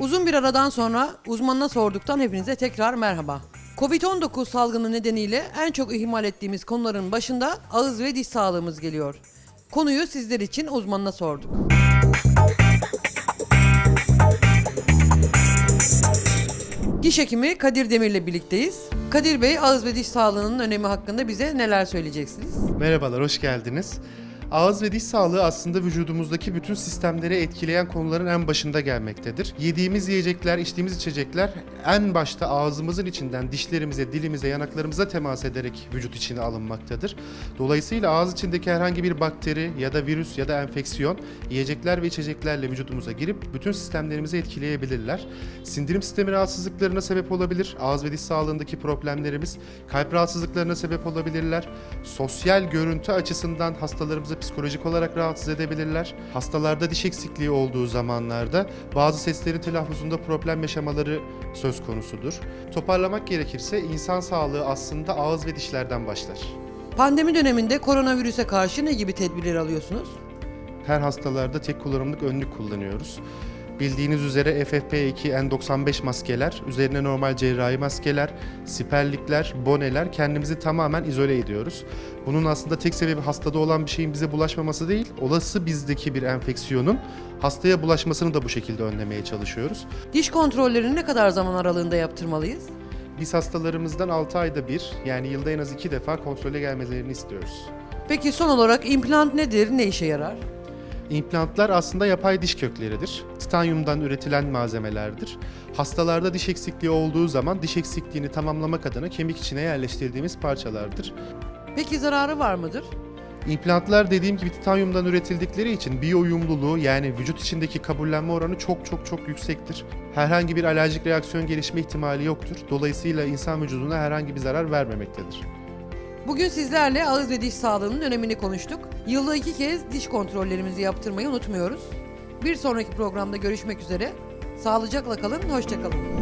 Uzun bir aradan sonra uzmanına sorduktan hepinize tekrar merhaba. Covid-19 salgını nedeniyle en çok ihmal ettiğimiz konuların başında ağız ve diş sağlığımız geliyor. Konuyu sizler için uzmanına sorduk. Diş hekimi Kadir Demir'le birlikteyiz. Kadir Bey ağız ve diş sağlığının önemi hakkında bize neler söyleyeceksiniz? Merhabalar, hoş geldiniz. Ağız ve diş sağlığı aslında vücudumuzdaki bütün sistemleri etkileyen konuların en başında gelmektedir. Yediğimiz yiyecekler, içtiğimiz içecekler en başta ağzımızın içinden dişlerimize, dilimize, yanaklarımıza temas ederek vücut içine alınmaktadır. Dolayısıyla ağız içindeki herhangi bir bakteri ya da virüs ya da enfeksiyon yiyecekler ve içeceklerle vücudumuza girip bütün sistemlerimizi etkileyebilirler. Sindirim sistemi rahatsızlıklarına sebep olabilir. Ağız ve diş sağlığındaki problemlerimiz kalp rahatsızlıklarına sebep olabilirler. Sosyal görüntü açısından hastalarımızı psikolojik olarak rahatsız edebilirler. Hastalarda diş eksikliği olduğu zamanlarda bazı seslerin telaffuzunda problem yaşamaları söz konusudur. Toparlamak gerekirse insan sağlığı aslında ağız ve dişlerden başlar. Pandemi döneminde koronavirüse karşı ne gibi tedbirler alıyorsunuz? Her hastalarda tek kullanımlık önlük kullanıyoruz. Bildiğiniz üzere FFP2 N95 maskeler, üzerine normal cerrahi maskeler, siperlikler, boneler kendimizi tamamen izole ediyoruz. Bunun aslında tek sebebi hastada olan bir şeyin bize bulaşmaması değil, olası bizdeki bir enfeksiyonun hastaya bulaşmasını da bu şekilde önlemeye çalışıyoruz. Diş kontrollerini ne kadar zaman aralığında yaptırmalıyız? Biz hastalarımızdan 6 ayda bir yani yılda en az 2 defa kontrole gelmelerini istiyoruz. Peki son olarak implant nedir, ne işe yarar? İmplantlar aslında yapay diş kökleridir. Titanyumdan üretilen malzemelerdir. Hastalarda diş eksikliği olduğu zaman diş eksikliğini tamamlamak adına kemik içine yerleştirdiğimiz parçalardır. Peki zararı var mıdır? İmplantlar dediğim gibi titanyumdan üretildikleri için biyo uyumluluğu yani vücut içindeki kabullenme oranı çok çok çok yüksektir. Herhangi bir alerjik reaksiyon gelişme ihtimali yoktur. Dolayısıyla insan vücuduna herhangi bir zarar vermemektedir. Bugün sizlerle ağız ve diş sağlığının önemini konuştuk. Yılda iki kez diş kontrollerimizi yaptırmayı unutmuyoruz. Bir sonraki programda görüşmek üzere. Sağlıcakla kalın, hoşçakalın.